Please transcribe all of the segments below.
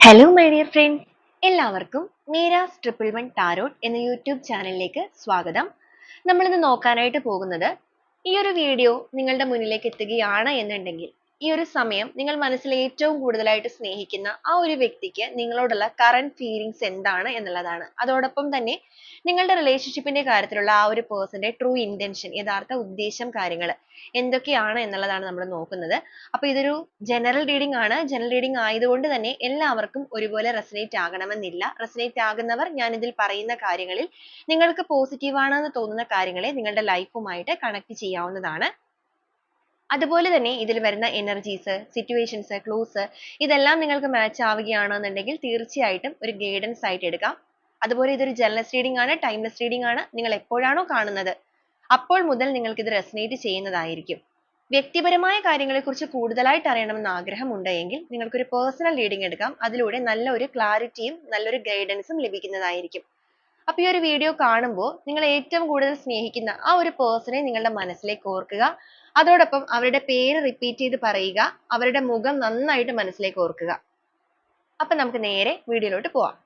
Hello my dear friends എല്ലാവർക്കും Meera's triple one tarot എന്ന YouTube ചാനലിലേക്ക് സ്വാഗതം. നമ്മളിന്ന് നോക്കാനായിട്ട് പോകുന്നത് ഈ ഒരു വീഡിയോ നിങ്ങളുടെ മുന്നിലേക്ക് എത്തുകയാണ് എന്നുണ്ടെങ്കിൽ ഈ ഒരു സമയം നിങ്ങൾ മനസ്സിൽ ഏറ്റവും കൂടുതലായിട്ട് സ്നേഹിക്കുന്ന ആ ഒരു വ്യക്തിക്ക് നിങ്ങളോടുള്ള current ഫീലിങ്സ് എന്താണ് എന്നുള്ളതാണ്. അതോടൊപ്പം തന്നെ നിങ്ങളുടെ റിലേഷൻഷിപ്പിന്റെ കാര്യത്തിലുള്ള ആ ഒരു പേഴ്സന്റെ ട്രൂ ഇന്റൻഷൻ യഥാർത്ഥ ഉദ്ദേശം കാര്യങ്ങൾ എന്തൊക്കെയാണ് എന്നുള്ളതാണ് നമ്മൾ നോക്കുന്നത്. അപ്പോൾ ഇതൊരു ജനറൽ റീഡിംഗ് ആണ്. ജനറൽ റീഡിംഗ് ആയതുകൊണ്ട് തന്നെ എല്ലാവർക്കും ഒരുപോലെ റെസനേറ്റ് ആകണമെന്നില്ല. റെസനേറ്റ് ആകുന്നവർ ഞാൻ ഇതിൽ പറയുന്ന കാര്യങ്ങളിൽ നിങ്ങൾക്ക് പോസിറ്റീവ് ആണെന്ന് തോന്നുന്ന കാര്യങ്ങളെ നിങ്ങളുടെ ലൈഫുമായിട്ട് കണക്ട് ചെയ്യാവുന്നതാണ്. അതുപോലെ തന്നെ ഇതിൽ വരുന്ന എനർജീസ് സിറ്റുവേഷൻസ് clues ഇതെല്ലാം നിങ്ങൾക്ക് match ആവുകയാണെന്നുണ്ടെങ്കിൽ തീർച്ചയായിട്ടും ഒരു ഗൈഡൻസ് ആയിട്ട് എടുക്കാം. അതുപോലെ ഇതൊരു generalist reading ആണ് ടൈംലെസ് reading ആണ്. നിങ്ങൾ എപ്പോഴാണോ കാണുന്നത് അപ്പോൾ മുതൽ നിങ്ങൾക്ക് ഇത് resonate ചെയ്യുന്നതായിരിക്കും. വ്യക്തിപരമായ കാര്യങ്ങളെക്കുറിച്ച് കൂടുതലായിട്ട് അറിയണമെന്ന് ആഗ്രഹമുണ്ട് എങ്കിൽ നിങ്ങൾക്ക് ഒരു personal എടുക്കാം. അതിലൂടെ നല്ല ഒരു നല്ലൊരു ഗൈഡൻസും ലഭിക്കുന്നതായിരിക്കും. അപ്പോൾ ഈ ഒരു വീഡിയോ കാണുമ്പോൾ നിങ്ങൾ ഏറ്റവും കൂടുതൽ സ്നേഹിക്കുന്ന ആ ഒരു നെ നിങ്ങളുടെ മനസ്സിലേക്ക് ഓർക്കുക. അതോടൊപ്പം അവരുടെ പേര് repeat ചെയ്ത് പറയുക അവരുടെ മുഖം നന്നായിട്ട് മനസ്സിലേക്ക് ഓർക്കുക. അപ്പോൾ നമുക്ക് നേരെ വീഡിയോയിലോട്ട് പോവാം.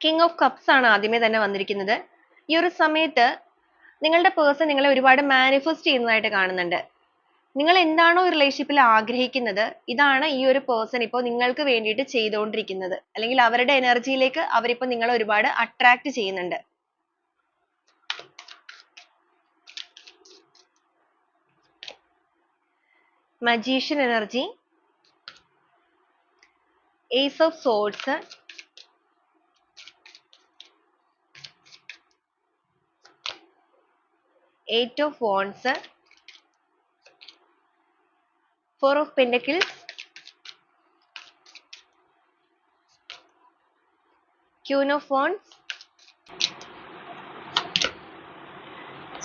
കിങ് ഓഫ് കപ്സ് ആണ് ആദ്യമേ തന്നെ വന്നിരിക്കുന്നത്. ഈ ഒരു സമയത്ത് നിങ്ങളുടെ പേഴ്സൺ നിങ്ങളെ ഒരുപാട് മാനിഫെസ്റ്റ് ചെയ്യുന്നതായിട്ട് കാണുന്നുണ്ട്. നിങ്ങൾ എന്താണോ റിലേഷൻഷിപ്പിൽ ആഗ്രഹിക്കുന്നത് ഇതാണ് ഈ ഒരു പേഴ്സൺ ഇപ്പോൾ നിങ്ങൾക്ക് വേണ്ടിയിട്ട് ചെയ്തുകൊണ്ടിരിക്കുന്നത് അല്ലെങ്കിൽ അവരുടെ എനർജിയിലേക്ക് അവരിപ്പോൾ നിങ്ങളെ ഒരുപാട് അട്രാക്ട് ചെയ്യുന്നുണ്ട്. Magician energy ace of swords. Eight of wands. Four of pentacles queen of wands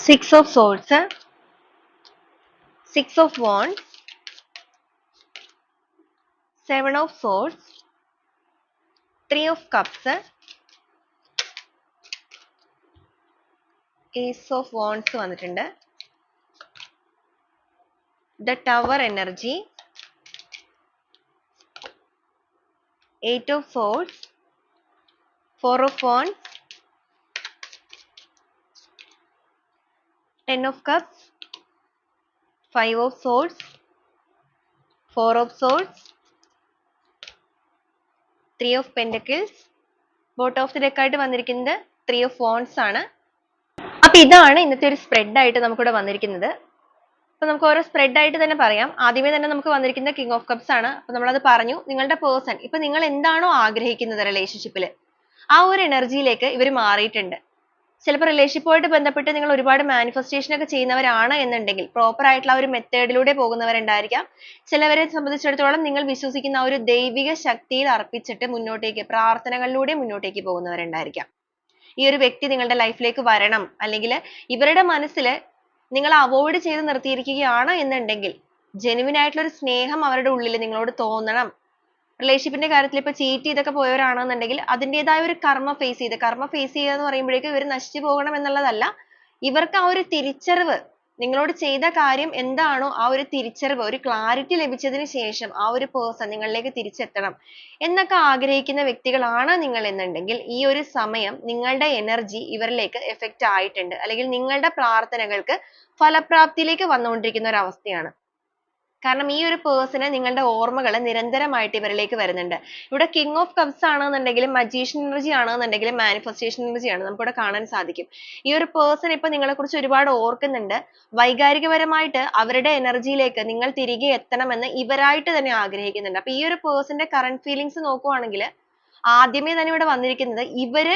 six of swords six of wands seven of swords three of cups ace of wands വന്നിട്ടുണ്ട് the tower energy eight of swords four of wands ten of cups five of swords four of swords three of pentacles bottom of the deck ആയിട്ട് വന്നിരിക്കുന്നത് three of wands ആണ് അപ്പൊ ഇതാണ് ഇന്നത്തെ ഒരു spread ആയിട്ട് നമുക്കിവിടെ വന്നിരിക്കുന്നത് അപ്പൊ നമുക്ക് ഓരോ സ്പ്രെഡ് ആയിട്ട് തന്നെ പറയാം. ആദ്യമേ തന്നെ നമുക്ക് വന്നിരിക്കുന്ന കിങ് ഓഫ് കപ്സ് ആണ്. അപ്പൊ നമ്മളത് പറഞ്ഞു. നിങ്ങളുടെ പേഴ്സൺ ഇപ്പൊ നിങ്ങൾ എന്താണോ ആഗ്രഹിക്കുന്നത് റിലേഷൻഷിപ്പിൽ ആ ഒരു എനർജിയിലേക്ക് ഇവർ മാറിയിട്ടുണ്ട്. ചിലപ്പോൾ റിലേഷൻഷിപ്പുമായിട്ട് ബന്ധപ്പെട്ട് നിങ്ങൾ ഒരുപാട് മാനിഫെസ്റ്റേഷൻ ഒക്കെ ചെയ്യുന്നവരാണ് എന്നുണ്ടെങ്കിൽ പ്രോപ്പർ ആയിട്ടുള്ള ഒരു മെത്തേഡിലൂടെ പോകുന്നവരുണ്ടായിരിക്കാം. ചിലവരെ സംബന്ധിച്ചിടത്തോളം നിങ്ങൾ വിശ്വസിക്കുന്ന ആ ഒരു ദൈവിക ശക്തിയിൽ അർപ്പിച്ചിട്ട് മുന്നോട്ടേക്ക് പ്രാർത്ഥനകളിലൂടെ മുന്നോട്ടേക്ക് പോകുന്നവരുണ്ടായിരിക്കാം. ഈ ഒരു വ്യക്തി നിങ്ങളുടെ ലൈഫിലേക്ക് വരണം. അല്ലെങ്കിൽ ഇവരുടെ മനസ്സിൽ നിങ്ങൾ അവോയ്ഡ് ചെയ്തു നിർത്തിയിരിക്കുകയാണ് എന്നുണ്ടെങ്കിൽ ജെനുവിൻ ആയിട്ടുള്ള ഒരു സ്നേഹം അവരുടെ ഉള്ളിൽ നിങ്ങളോട് തോന്നണം. റിലേഷൻഷിപ്പിന്റെ കാര്യത്തിൽ ഇപ്പൊ ചീറ്റ് ചെയ്തൊക്കെ പോയവരാണെന്നുണ്ടെങ്കിൽ അതിന്റെതായ ഒരു കർമ്മ ഫേസ് ചെയ്ത് കർമ്മ ഫേസ് ചെയ്യുക എന്ന് പറയുമ്പോഴേക്കും ഇവർ നശിച്ചു പോകണം എന്നുള്ളതല്ല ഇവർക്ക് ആ ഒരു തിരിച്ചറിവ് നിങ്ങളോട് ചെയ്ത കാര്യം എന്താണോ ആ ഒരു തിരിച്ചറിവ് ഒരു ക്ലാരിറ്റി ലഭിച്ചതിന് ശേഷം ആ ഒരു പേഴ്സൺ നിങ്ങളിലേക്ക് തിരിച്ചെത്തണം എന്നൊക്കെ ആഗ്രഹിക്കുന്ന വ്യക്തികളാണ് നിങ്ങൾ എന്നുണ്ടെങ്കിൽ ഈ ഒരു സമയം നിങ്ങളുടെ എനർജി ഇവരിലേക്ക് എഫക്റ്റ് ആയിട്ടുണ്ട്. അല്ലെങ്കിൽ നിങ്ങളുടെ പ്രാർത്ഥനകൾക്ക് ഫലപ്രാപ്തിയിലേക്ക് വന്നുകൊണ്ടിരിക്കുന്ന ഒരു അവസ്ഥയാണ്. കാരണം ഈ ഒരു പേഴ്സണെ നിങ്ങളുടെ ഓർമ്മകൾ നിരന്തരമായിട്ട് ഇവരിലേക്ക് വരുന്നുണ്ട്. ഇവിടെ കിങ് ഓഫ് കപ്സ് ആണെന്നുണ്ടെങ്കിലും മജീഷ്യൻ എനർജി ആണെന്നുണ്ടെങ്കിലും മാനിഫെസ്റ്റേഷൻ എനർജി ആണ്. നമുക്കിവിടെ കാണാൻ സാധിക്കും. ഈ ഒരു പേഴ്സൺ ഇപ്പൊ നിങ്ങളെ കുറിച്ച് ഒരുപാട് ഓർക്കുന്നുണ്ട്. വൈകാരികപരമായിട്ട് അവരുടെ എനർജിയിലേക്ക് നിങ്ങൾ തിരികെ എത്തണമെന്ന് ഇവരായിട്ട് തന്നെ ആഗ്രഹിക്കുന്നുണ്ട്. അപ്പൊ ഈ ഒരു പേഴ്സന്റെ കറണ്ട് ഫീലിങ്സ് നോക്കുവാണെങ്കിൽ ആദ്യമേ തന്നെ ഇവിടെ വന്നിരിക്കുന്നത് ഇവർ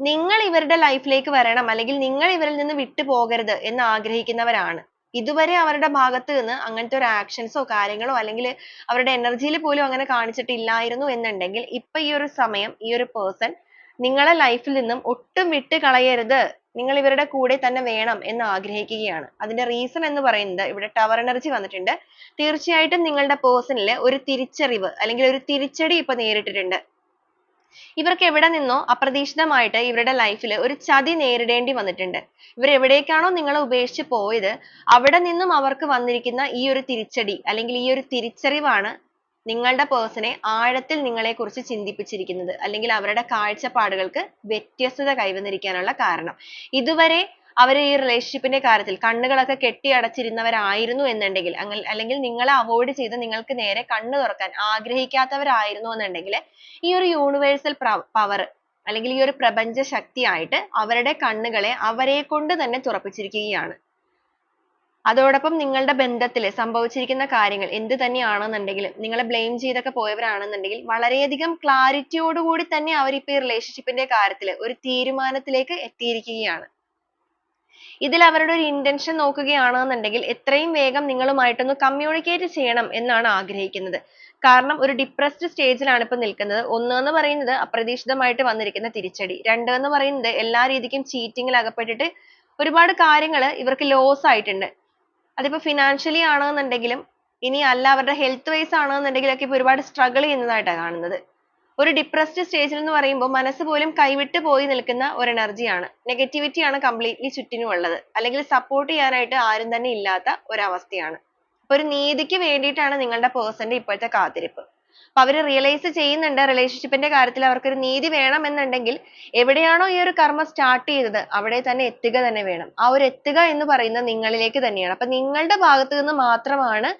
നിങ്ങൾ ഇവരുടെ ലൈഫിലേക്ക് വരണം. അല്ലെങ്കിൽ നിങ്ങൾ ഇവരിൽ നിന്ന് വിട്ടുപോകരുത് എന്ന് ആഗ്രഹിക്കുന്നവരാണ്. ഇതുവരെ അവരുടെ ഭാഗത്ത് നിന്ന് അങ്ങനത്തെ ഒരു actions ഓ കാര്യങ്ങളോ അല്ലെങ്കിൽ അവരുടെ energy എനർജിയിൽ പോലും അങ്ങനെ കാണിച്ചിട്ടില്ലായിരുന്നു എന്നുണ്ടെങ്കിൽ ഇപ്പൊ ഈ ഒരു സമയം ഈ ഒരു person നിങ്ങളെ ലൈഫിൽ നിന്നും ഒട്ടും വിട്ട് കളയരുത്. നിങ്ങൾ ഇവരുടെ കൂടെ തന്നെ വേണം എന്ന് ആഗ്രഹിക്കുകയാണ്. അതിന്റെ reason എന്ന് പറയുന്നത് ഇവിടെ tower energy വന്നിട്ടുണ്ട്. തീർച്ചയായിട്ടും നിങ്ങളുടെ person ൽ ഒരു തിരിച്ചറിവ് അല്ലെങ്കിൽ ഒരു തിരിച്ചടി ഇപ്പൊ നേരിട്ടിട്ടുണ്ട്. ഇവർക്ക് എവിടെ നിന്നോ അപ്രതീക്ഷിതമായിട്ട് ഇവരുടെ ലൈഫിൽ ഒരു ചതി നേരിടേണ്ടി വന്നിട്ടുണ്ട്. ഇവർ എവിടേക്കാണോ നിങ്ങളെ ഉപേക്ഷിച്ച് പോയത് അവിടെ നിന്നും അവർക്ക് വന്നിരിക്കുന്ന ഈ ഒരു തിരിച്ചടി അല്ലെങ്കിൽ ഈ ഒരു തിരിച്ചറിവാണ് നിങ്ങളുടെ പേഴ്സണെ ആഴത്തിൽ നിങ്ങളെ കുറിച്ച് ചിന്തിപ്പിച്ചിരിക്കുന്നത് അല്ലെങ്കിൽ അവരുടെ കാഴ്ചപ്പാടുകൾക്ക് വ്യത്യസ്തത കൈവന്നിരിക്കാനുള്ള കാരണം. ഇതുവരെ അവർ ഈ റിലേഷൻഷിപ്പിന്റെ കാര്യത്തിൽ കണ്ണുകളൊക്കെ കെട്ടി അടച്ചിരുന്നവരായിരുന്നു എന്നുണ്ടെങ്കിൽ അല്ലെങ്കിൽ നിങ്ങളെ അവോയ്ഡ് ചെയ്ത് നിങ്ങൾക്ക് നേരെ കണ്ണ് തുറക്കാൻ ആഗ്രഹിക്കാത്തവരായിരുന്നു എന്നുണ്ടെങ്കിൽ ഈ ഒരു യൂണിവേഴ്സൽ പവർ അല്ലെങ്കിൽ ഈ ഒരു പ്രപഞ്ച ശക്തിയായിട്ട് അവരുടെ കണ്ണുകളെ അവരെ കൊണ്ട് തന്നെ തുറപ്പിച്ചിരിക്കുകയാണ്. അതോടൊപ്പം നിങ്ങളുടെ ബന്ധത്തിൽ സംഭവിച്ചിരിക്കുന്ന കാര്യങ്ങൾ എന്ത് തന്നെയാണെന്നുണ്ടെങ്കിലും നിങ്ങളെ blame ചെയ്തൊക്കെ പോയവരാണെന്നുണ്ടെങ്കിൽ വളരെയധികം clarity യോടുകൂടി തന്നെ അവർ ഈ റിലേഷൻഷിപ്പിന്റെ കാര്യത്തിൽ ഒരു തീരുമാനത്തിലേക്ക് എത്തിയിരിക്കുകയാണ്. ഇതിൽ അവരുടെ ഒരു ഇന്റൻഷൻ നോക്കുകയാണെന്നുണ്ടെങ്കിൽ എത്രയും വേഗം നിങ്ങളുമായിട്ടൊന്ന് കമ്മ്യൂണിക്കേറ്റ് ചെയ്യണം എന്നാണ് ആഗ്രഹിക്കുന്നത്. കാരണം ഒരു ഡിപ്രസ്ഡ് സ്റ്റേജിലാണ് ഇപ്പൊ നിൽക്കുന്നത്. ഒന്ന് എന്ന് പറയുന്നത് അപ്രതീക്ഷിതമായിട്ട് വന്നിരിക്കുന്ന തിരിച്ചടി. രണ്ട് എന്ന് പറയുന്നത് എല്ലാ രീതിക്കും ചീറ്റിങ്ങിൽ അകപ്പെട്ടിട്ട് ഒരുപാട് കാര്യങ്ങൾ ഇവർക്ക് ലോസ് ആയിട്ടുണ്ട്. അതിപ്പോ ഫിനാൻഷ്യലി ആണെന്നുണ്ടെങ്കിലും ഇനി അല്ല അവരുടെ ഹെൽത്ത് വൈസ് ആണെന്നുണ്ടെങ്കിലൊക്കെ ഇപ്പോൾ ഒരുപാട് സ്ട്രഗിൾ ചെയ്യുന്നതായിട്ടാണ് കാണുന്നത്. ഒരു ഡിപ്രസ്ഡ് stage എന്ന് പറയുമ്പോൾ മനസ്സ് പോലും കൈവിട്ട് പോയി നിൽക്കുന്ന ഒരു energy ആണ്. Negativity ആണ് കംപ്ലീറ്റ്ലി ചുറ്റിനും ഉള്ളത്. അല്ലെങ്കിൽ സപ്പോർട്ട് ചെയ്യാനായിട്ട് ആരും തന്നെ ഇല്ലാത്ത ഒരവസ്ഥയാണ്. അവസ്ഥയാണ് ഒരു നീതിക്ക് വേണ്ടിയിട്ടാണ് നിങ്ങളുടെ person ന്റെ ഇപ്പോഴത്തെ കാത്തിരിപ്പ്. അപ്പൊ അവർ റിയലൈസ് ചെയ്യുന്നുണ്ട് റിലേഷൻഷിപ്പിന്റെ ന്റെ കാര്യത്തിൽ അവർക്ക് ഒരു നീതി വേണം എന്നുണ്ടെങ്കിൽ എവിടെയാണോ ഈ ഒരു കർമ്മം സ്റ്റാർട്ട് ചെയ്തത് അവിടെ തന്നെ എത്തുക തന്നെ വേണം. ആ ഒരു എത്തുക എന്ന് പറയുന്നത് നിങ്ങളിലേക്ക് തന്നെയാണ്. അപ്പൊ നിങ്ങളുടെ ഭാഗത്തു നിന്ന് മാത്രമാണ്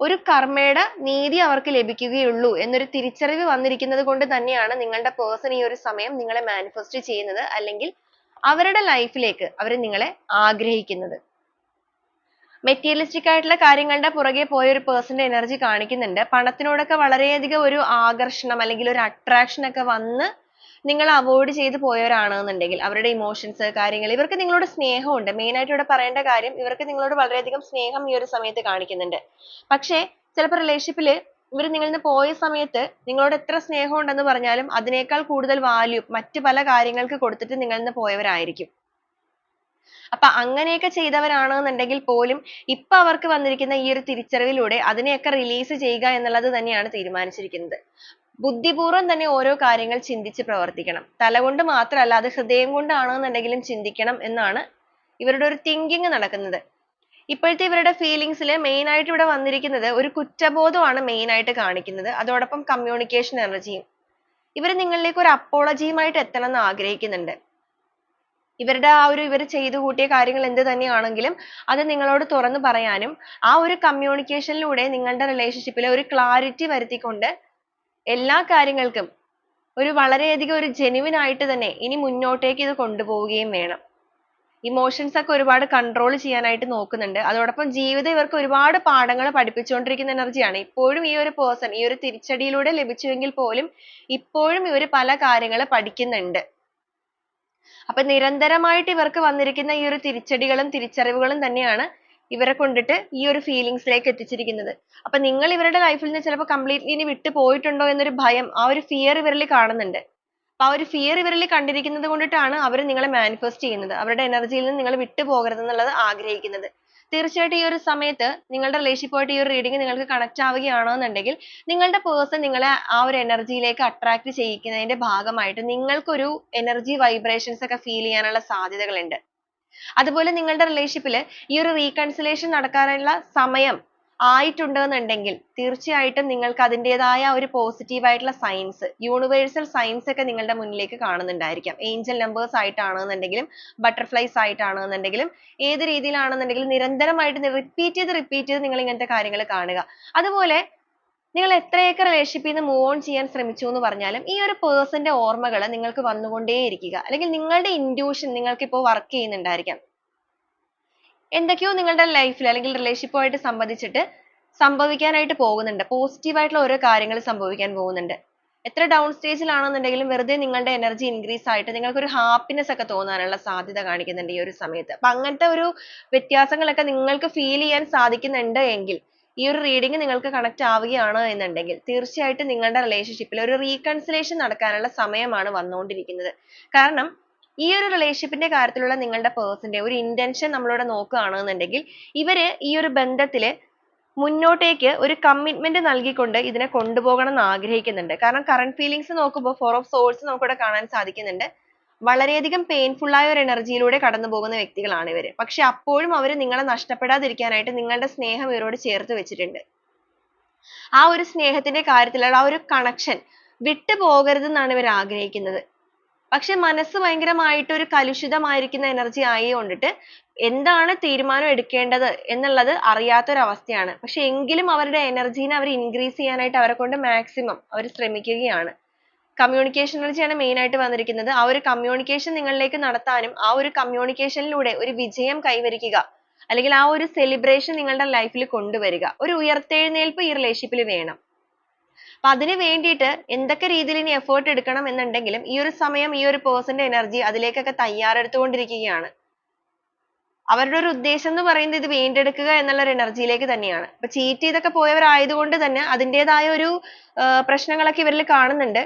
ഒരു കർമ്മയുടെ നീതി അവർക്ക് ലഭിക്കുകയുള്ളൂ എന്നൊരു തിരിച്ചറിവ് വന്നിരിക്കുന്നത് കൊണ്ട് തന്നെയാണ് നിങ്ങളുടെ person ഈ ഒരു സമയം നിങ്ങളെ manifest ചെയ്യുന്നത് അല്ലെങ്കിൽ അവരുടെ life ലേക്ക് അവർ നിങ്ങളെ ആഗ്രഹിക്കുന്നത്. Materialistic ആയിട്ടുള്ള കാര്യങ്ങളുടെ പുറകെ പോയ ഒരു person ന്റെ energy കാണിക്കുന്നുണ്ട്. പണത്തിനോടൊക്കെ വളരെയധികം ഒരു ആകർഷണം അല്ലെങ്കിൽ ഒരു attraction ഒക്കെ വന്ന് നിങ്ങൾ അവോയ്ഡ് ചെയ്ത് പോയവരാണെന്നുണ്ടെങ്കിൽ അവരുടെ ഇമോഷൻസ് കാര്യങ്ങൾ ഇവർക്ക് നിങ്ങളോട് സ്നേഹമുണ്ട്. ആയിട്ട് ഇവിടെ പറയേണ്ട കാര്യം ഇവർക്ക് നിങ്ങളോട് വളരെയധികം സ്നേഹം ഈ ഒരു സമയത്ത് കാണിക്കുന്നുണ്ട്. പക്ഷേ ചിലപ്പോൾ റിലേഷൻഷിപ്പിൽ ഇവർ നിങ്ങളിൽ നിന്ന് പോയ സമയത്ത് നിങ്ങളോട് എത്ര സ്നേഹം ഉണ്ടെന്ന് പറഞ്ഞാലും അതിനേക്കാൾ കൂടുതൽ വാല്യൂ മറ്റു പല കാര്യങ്ങൾക്ക് കൊടുത്തിട്ട് നിങ്ങളിൽ നിന്ന് പോയവരായിരിക്കും. അപ്പൊ അങ്ങനെയൊക്കെ ചെയ്തവരാണെന്നുണ്ടെങ്കിൽ പോലും ഇപ്പൊ അവർക്ക് വന്നിരിക്കുന്ന ഈ ഒരു തിരിച്ചറിവിലൂടെ അതിനെയൊക്കെ റിലീസ് ചെയ്യുക എന്നുള്ളത് തന്നെയാണ് തീരുമാനിച്ചിരിക്കുന്നത്. ബുദ്ധിപൂർവം തന്നെ ഓരോ കാര്യങ്ങൾ ചിന്തിച്ച് പ്രവർത്തിക്കണം. തലകൊണ്ട് മാത്രമല്ല അത് ഹൃദയം കൊണ്ടാണെന്നുണ്ടെങ്കിലും ചിന്തിക്കണം എന്നാണ് ഇവരുടെ ഒരു thinking നടക്കുന്നത്. ഇപ്പോഴത്തെ ഇവരുടെ ഫീലിങ്സിൽ മെയിൻ ആയിട്ട് ഇവിടെ വന്നിരിക്കുന്നത് ഒരു കുറ്റബോധമാണ് മെയിൻ ആയിട്ട് കാണിക്കുന്നത്. അതോടൊപ്പം കമ്മ്യൂണിക്കേഷൻ എനർജിയും ഇവർ നിങ്ങളിലേക്ക് ഒരു അപ്പോളജിയുമായിട്ട് യുമായിട്ട് എത്തണം എന്ന് ആഗ്രഹിക്കുന്നുണ്ട്. ഇവരുടെ ആ ഒരു ഇവർ ചെയ്തു കൂട്ടിയ കാര്യങ്ങൾ എന്ത് തന്നെയാണെങ്കിലും അത് നിങ്ങളോട് തുറന്നു പറയാനും ആ ഒരു കമ്മ്യൂണിക്കേഷനിലൂടെ ലൂടെ നിങ്ങളുടെ ൽ ഒരു ക്ലാരിറ്റി വരുത്തിക്കൊണ്ട് എല്ലാ കാര്യങ്ങൾക്കും ഒരു വളരെയധികം ഒരു ജെനുവിൻ ആയിട്ട് തന്നെ ഇനി മുന്നോട്ടേക്ക് ഇത് കൊണ്ടുപോവുകയും വേണം. ഇമോഷൻസ് ഒക്കെ ഒരുപാട് കൺട്രോൾ ചെയ്യാനായിട്ട് നോക്കുന്നുണ്ട്. അതോടൊപ്പം ജീവിതം ഇവർക്ക് ഒരുപാട് പാഠങ്ങൾ പഠിപ്പിച്ചുകൊണ്ടിരിക്കുന്ന എനർജിയാണ് ഇപ്പോഴും ഈ ഒരു പേഴ്സൺ ഈ ഒരു തിരിച്ചടിയിലൂടെ ലഭിച്ചുവെങ്കിൽ പോലും ഇപ്പോഴും ഇവർ പല കാര്യങ്ങൾ പഠിക്കുന്നുണ്ട്. അപ്പൊ നിരന്തരമായിട്ട് ഇവർക്ക് വന്നിരിക്കുന്ന ഈ ഒരു തിരിച്ചടികളും തിരിച്ചറിവുകളും തന്നെയാണ് ഇവരെ കൊണ്ടിട്ട് ഈ ഒരു ഫീലിങ്സിലേക്ക് ലേക്ക് എത്തിച്ചിരിക്കുന്നത്. അപ്പൊ നിങ്ങൾ ഇവരുടെ ലൈഫിൽ നിന്ന് ചിലപ്പോൾ കംപ്ലീറ്റ്ലി ഇനി വിട്ടു പോയിട്ടുണ്ടോ എന്നൊരു ഭയം ആ ഒരു ഫിയർ ഇവരിൽ കാണുന്നുണ്ട്. അപ്പൊ ആ ഒരു ഫിയർ ഇവരിൽ കണ്ടിരിക്കുന്നത് കൊണ്ടിട്ടാണ് അവർ നിങ്ങളെ മാനിഫെസ്റ്റ് ചെയ്യുന്നത്. അവരുടെ എനർജിയിൽ നിന്ന് നിങ്ങൾ വിട്ടു പോകരുത് എന്നുള്ളത് ആഗ്രഹിക്കുന്നത്. തീർച്ചയായിട്ടും ഈ ഒരു സമയത്ത് നിങ്ങളുടെ റിലേഷൻഷിപ്പുമായിട്ട് ഈ ഒരു റീഡിംഗ് നിങ്ങൾക്ക് connect ആവുകയാണെന്നുണ്ടെങ്കിൽ നിങ്ങളുടെ പേഴ്സൺ നിങ്ങളെ ആ ഒരു എനർജിയിലേക്ക് അട്രാക്ട് ചെയ്യിക്കുന്നതിന്റെ ഭാഗമായിട്ട് നിങ്ങൾക്കൊരു എനർജി വൈബ്രേഷൻസ് ഒക്കെ ഫീൽ ചെയ്യാനുള്ള സാധ്യതകളുണ്ട്. അതുപോലെ നിങ്ങളുടെ റിലേഷൻഷിപ്പിൽ ഈ ഒരു റീകൺസിലേഷൻ നടക്കാനുള്ള സമയം ആയിട്ടുണ്ടെന്നുണ്ടെങ്കിൽ തീർച്ചയായിട്ടും നിങ്ങൾക്ക് അതിന്റേതായ ഒരു പോസിറ്റീവ് ആയിട്ടുള്ള signs യൂണിവേഴ്സൽ signs ഒക്കെ നിങ്ങളുടെ മുന്നിലേക്ക് കാണുന്നുണ്ടായിരിക്കാം. ഏഞ്ചൽ നമ്പേഴ്സ് ആയിട്ടാണെന്നുണ്ടെങ്കിലും ബട്ടർഫ്ലൈസ് ആയിട്ടാണെന്നുണ്ടെങ്കിലും ഏത് രീതിയിലാണെന്നുണ്ടെങ്കിലും നിരന്തരമായിട്ട് റിപ്പീറ്റ് ചെയ്ത് റിപ്പീറ്റ് ചെയ്ത് നിങ്ങൾ ഇങ്ങനത്തെ കാര്യങ്ങൾ കാണുക. അതുപോലെ നിങ്ങൾ എത്രയൊക്കെ relationship നിന്ന് move on ചെയ്യാൻ ശ്രമിച്ചു എന്ന് പറഞ്ഞാലും ഈ ഒരു person ന്റെ ഓർമ്മകൾ നിങ്ങൾക്ക് വന്നുകൊണ്ടേയിരിക്കുക. അല്ലെങ്കിൽ നിങ്ങളുടെ intuition നിങ്ങൾക്ക് ഇപ്പോൾ work ചെയ്യുന്നുണ്ടായിരിക്കാം. എന്തൊക്കെയോ നിങ്ങളുടെ life ൽ അല്ലെങ്കിൽ relationship ആയിട്ട് സംബന്ധിച്ചിട്ട് സംഭവിക്കാനായിട്ട് പോകുന്നുണ്ട്. Positive ആയിട്ടുള്ള ഓരോ കാര്യങ്ങൾ സംഭവിക്കാൻ പോകുന്നുണ്ട്. എത്ര down stage ൽ വെറുതെ നിങ്ങളുടെ energy increase ആയിട്ട് നിങ്ങൾക്ക് ഒരു happiness ഒക്കെ തോന്നാനുള്ള സാധ്യത കാണിക്കുന്നുണ്ട് ഈ ഒരു സമയത്ത്. അപ്പൊ അങ്ങനത്തെ ഒരു വ്യത്യാസങ്ങളൊക്കെ നിങ്ങൾക്ക് feel ചെയ്യാൻ സാധിക്കുന്നുണ്ട് എങ്കിൽ ഈ ഒരു reading നിങ്ങൾക്ക് connect ആവുകയാണ് എന്നുണ്ടെങ്കിൽ തീർച്ചയായിട്ടും നിങ്ങളുടെ relationship ൽ ഒരു reconciliation നടക്കാനുള്ള സമയമാണ് വന്നുകൊണ്ടിരിക്കുന്നത്. കാരണം ഈ ഒരു relationship ന്റെ കാര്യത്തിലുള്ള നിങ്ങളുടെ person ന്റെ ഒരു intention നമ്മളോട് നോക്കുകയാണെന്നുണ്ടെങ്കിൽ ഇവർ ഈ ഒരു ബന്ധത്തിൽ മുന്നോട്ടേക്ക് ഒരു കമ്മിറ്റ്മെന്റ് നൽകിക്കൊണ്ട് ഇതിനെ കൊണ്ടുപോകണം എന്ന് ആഗ്രഹിക്കുന്നുണ്ട്. കാരണം current feelings നോക്കുമ്പോൾ ഫോർ ഓഫ് നമുക്ക് ഇവിടെ കാണാൻ സാധിക്കുന്നുണ്ട്. വളരെയധികം പെയിൻഫുൾ ആയ ഒരു എനർജിയിലൂടെ കടന്നു പോകുന്ന വ്യക്തികളാണ് ഇവർ. പക്ഷെ അപ്പോഴും അവർ നിങ്ങളെ നഷ്ടപ്പെടാതിരിക്കാനായിട്ട് നിങ്ങളുടെ സ്നേഹം ഇവരോട് ചേർത്ത് വെച്ചിട്ടുണ്ട്. ആ ഒരു സ്നേഹത്തിന്റെ കാര്യത്തിലുള്ള ആ ഒരു കണക്ഷൻ വിട്ടു പോകരുതെന്നാണ് ഇവർ ആഗ്രഹിക്കുന്നത്. പക്ഷെ മനസ്സ് ഭയങ്കരമായിട്ട് ഒരു കലുഷിതമായിരിക്കുന്ന എനർജി ആയതുകൊണ്ടിട്ട് എന്താണ് തീരുമാനം എടുക്കേണ്ടത് എന്നുള്ളത് അവസ്ഥയാണ്. പക്ഷെ എങ്കിലും അവരുടെ എനർജീനെ അവർ ഇൻക്രീസ് ചെയ്യാനായിട്ട് അവരെ കൊണ്ട് മാക്സിമം അവർ ശ്രമിക്കുകയാണ്. കമ്മ്യൂണിക്കേഷൻ എനർജിയാണ് മെയിൻ ആയിട്ട് വന്നിരിക്കുന്നത്. ആ ഒരു കമ്മ്യൂണിക്കേഷൻ നിങ്ങളിലേക്ക് നടത്താനും ആ ഒരു കമ്മ്യൂണിക്കേഷനിലൂടെ ഒരു വിജയം കൈവരിക്കുക. അല്ലെങ്കിൽ ആ ഒരു സെലിബ്രേഷൻ നിങ്ങളുടെ ലൈഫിൽ കൊണ്ടുവരിക. ഒരു ഉയർത്തെഴുന്നേൽപ്പ് ഈ റിലേഷൻഷിപ്പിൽ വേണം. അപ്പൊ അതിന് വേണ്ടിയിട്ട് എന്തൊക്കെ രീതിയിൽ ഇനി എഫേർട്ട് എടുക്കണം എന്നുണ്ടെങ്കിലും ഈ ഒരു സമയം ഈ ഒരു പേഴ്സന്റെ എനർജി അതിലേക്കൊക്കെ തയ്യാറെടുത്തുകൊണ്ടിരിക്കുകയാണ്. അവരുടെ ഒരു ഉദ്ദേശം എന്ന് പറയുന്നത് ഇത് വീണ്ടെടുക്കുക എന്നുള്ള ഒരു എനർജിയിലേക്ക് തന്നെയാണ്. അപ്പൊ ചീറ്റ് ചെയ്തൊക്കെ പോയവരായതുകൊണ്ട് തന്നെ അതിന്റെതായ ഒരു പ്രശ്നങ്ങളൊക്കെ ഇവരിൽ കാണുന്നുണ്ട്.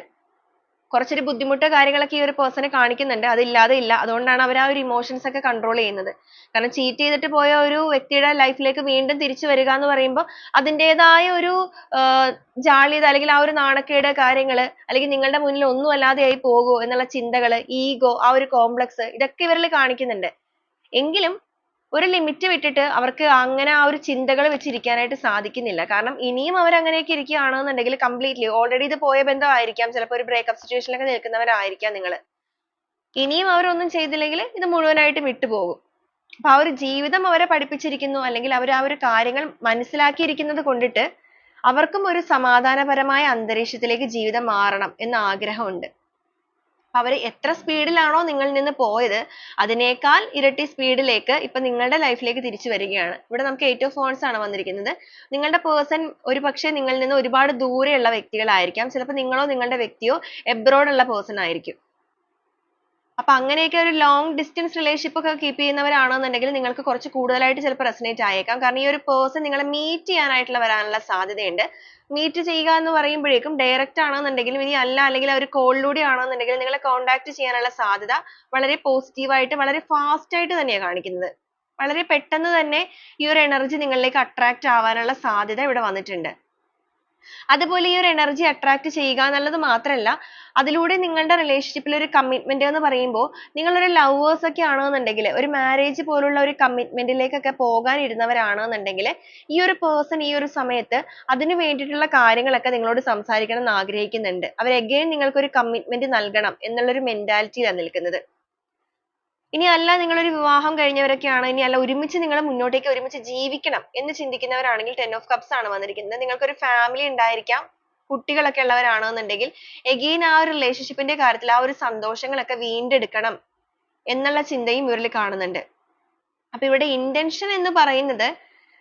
കുറച്ചൊരു ബുദ്ധിമുട്ട് കാര്യങ്ങളൊക്കെ ഈ ഒരു പേഴ്സണെ കാണിക്കുന്നുണ്ട്. അതില്ലാതെ ഇല്ല. അതുകൊണ്ടാണ് അവർ ആ ഒരു ഇമോഷൻസ് ഒക്കെ കൺട്രോൾ ചെയ്യുന്നത്. കാരണം ചീറ്റ് ചെയ്തിട്ട് പോയ ഒരു വ്യക്തിയുടെ ലൈഫിലേക്ക് വീണ്ടും തിരിച്ചു വരിക എന്ന് പറയുമ്പോൾ അതിന്റെതായ ഒരു ജാള്യത അല്ലെങ്കിൽ ആ ഒരു നാണക്കേട് കാര്യങ്ങൾ അല്ലെങ്കിൽ നിങ്ങളുടെ മുന്നിൽ ഒന്നും അല്ലാതെ ആയി പോകുമോ എന്നുള്ള ചിന്തകൾ ഈഗോ ആ ഒരു കോംപ്ലക്സ് ഇതൊക്കെ ഇവരിൽ കാണിക്കുന്നുണ്ട്. എങ്കിലും ഒരു ലിമിറ്റ് വിട്ടിട്ട് അവർക്ക് അങ്ങനെ ആ ഒരു ചിന്തകൾ വെച്ചിരിക്കാനായിട്ട് സാധിക്കുന്നില്ല. കാരണം ഇനിയും അവർ അങ്ങനെയൊക്കെ ഇരിക്കുകയാണെന്നുണ്ടെങ്കിൽ കംപ്ലീറ്റ്ലി ഓൾറെഡി ഇത് പോയ ബന്ധമായിരിക്കാം. ചിലപ്പോൾ ഒരു ബ്രേക്കപ്പ് സിറ്റുവേഷനിലൊക്കെ നിൽക്കുന്നവരായിരിക്കാം നിങ്ങൾ ഇനിയും അവരൊന്നും ചെയ്തില്ലെങ്കിൽ ഇത് മുഴുവനായിട്ടും വിട്ടുപോകും. അപ്പൊ ആ ഒരു ജീവിതം അവരെ പഠിപ്പിച്ചിരിക്കുന്നു അല്ലെങ്കിൽ അവർ ആ ഒരു കാര്യങ്ങൾ മനസ്സിലാക്കിയിരിക്കുന്നത് കൊണ്ടിട്ട് അവർക്കും ഒരു സമാധാനപരമായ അന്തരീക്ഷത്തിലേക്ക് ജീവിതം മാറണം എന്ന ആഗ്രഹമുണ്ട്. അവർ എത്ര സ്പീഡിലാണോ നിങ്ങളിൽ നിന്ന് പോയത് അതിനേക്കാൾ ഇരട്ടി സ്പീഡിലേക്ക് ഇപ്പൊ നിങ്ങളുടെ ലൈഫിലേക്ക് തിരിച്ചു വരികയാണ്. ഇവിടെ നമുക്ക് eight ഓഫ് wands ആണ് വന്നിരിക്കുന്നത്. നിങ്ങളുടെ പേഴ്സൺ ഒരുപക്ഷെ നിങ്ങളിൽ നിന്ന് ഒരുപാട് ദൂരെയുള്ള വ്യക്തികളായിരിക്കാം. ചിലപ്പോൾ നിങ്ങളോ നിങ്ങളുടെ വ്യക്തിയോ എബ്രോഡ് ഉള്ള പേഴ്സൺ ആയിരിക്കും. അപ്പൊ അങ്ങനെയൊക്കെ ഒരു ലോങ് ഡിസ്റ്റൻസ് റിലേഷൻഷിപ്പ് ഒക്കെ കീപ്പ് ചെയ്യുന്നവരാണെന്നുണ്ടെങ്കിൽ നിങ്ങൾക്ക് കുറച്ച് കൂടുതലായിട്ട് ചിലപ്പോൾ റെസനേറ്റ് ആയേക്കാം. കാരണം ഈ ഒരു പേഴ്സൺ നിങ്ങളെ മീറ്റ് ചെയ്യാനായിട്ടുള്ള വരാനുള്ള സാധ്യതയുണ്ട്. മീറ്റ് ചെയ്യുക എന്ന് പറയുമ്പോഴേക്കും ഡയറക്റ്റ് ആണെന്നുണ്ടെങ്കിലും ഇനി അല്ല അല്ലെങ്കിൽ ഒരു കോളിലൂടെ ആണെന്നുണ്ടെങ്കിൽ നിങ്ങളെ കോൺടാക്ട് ചെയ്യാനുള്ള സാധ്യത വളരെ പോസിറ്റീവായിട്ട് വളരെ ഫാസ്റ്റ് ആയിട്ട് തന്നെയാണ് കാണിക്കുന്നത്. വളരെ പെട്ടെന്ന് തന്നെ ഈ ഒരു എനർജി നിങ്ങളിലേക്ക് അട്രാക്റ്റ് ആവാനുള്ള സാധ്യത ഇവിടെ വന്നിട്ടുണ്ട്. അതുപോലെ ഈ ഒരു എനർജി അട്രാക്ട് ചെയ്യുക എന്നുള്ളത് മാത്രമല്ല അതിലൂടെ നിങ്ങളുടെ റിലേഷൻഷിപ്പിൽ ഒരു കമ്മിറ്റ്മെന്റ് എന്ന് പറയുമ്പോൾ നിങ്ങൾ ഒരു ലവേഴ്സ് ഒക്കെ ആണെന്നുണ്ടെങ്കിൽ ഒരു marriage പോലുള്ള ഒരു കമ്മിറ്റ്മെന്റിലേക്കൊക്കെ പോകാൻ ഇരുന്നവരാണെന്നുണ്ടെങ്കിൽ ഈ ഒരു പേഴ്സൺ ഈ ഒരു സമയത്ത് അതിന് വേണ്ടിയിട്ടുള്ള കാര്യങ്ങളൊക്കെ നിങ്ങളോട് സംസാരിക്കണം എന്ന് ആഗ്രഹിക്കുന്നുണ്ട്. അവർ again നിങ്ങൾക്ക് ഒരു കമ്മിറ്റ്മെന്റ് നൽകണം എന്നുള്ള ഒരു മെന്റാലിറ്റിയിലാണ് നിൽക്കുന്നത്. ഇനി അല്ല നിങ്ങൾ ഒരു വിവാഹം കഴിഞ്ഞവരൊക്കെയാണ് ഇനി അല്ല ഒരുമിച്ച് നിങ്ങൾ മുന്നോട്ടേക്ക് ഒരുമിച്ച് ജീവിക്കണം എന്ന് ചിന്തിക്കുന്നവരാണെങ്കിൽ ten of cups ആണ് വന്നിരിക്കുന്നത്. നിങ്ങൾക്ക് ഒരു family ഉണ്ടായിരിക്കാം കുട്ടികളൊക്കെ ഉള്ളവരാണെന്നുണ്ടെങ്കിൽ again ആ ഒരു relationship ന്റെ കാര്യത്തിൽ ആ ഒരു സന്തോഷങ്ങളൊക്കെ വീണ്ടെടുക്കണം എന്നുള്ള ചിന്തയും ഇവരിൽ കാണുന്നുണ്ട്. അപ്പൊ ഇവിടെ intention എന്ന് പറയുന്നത്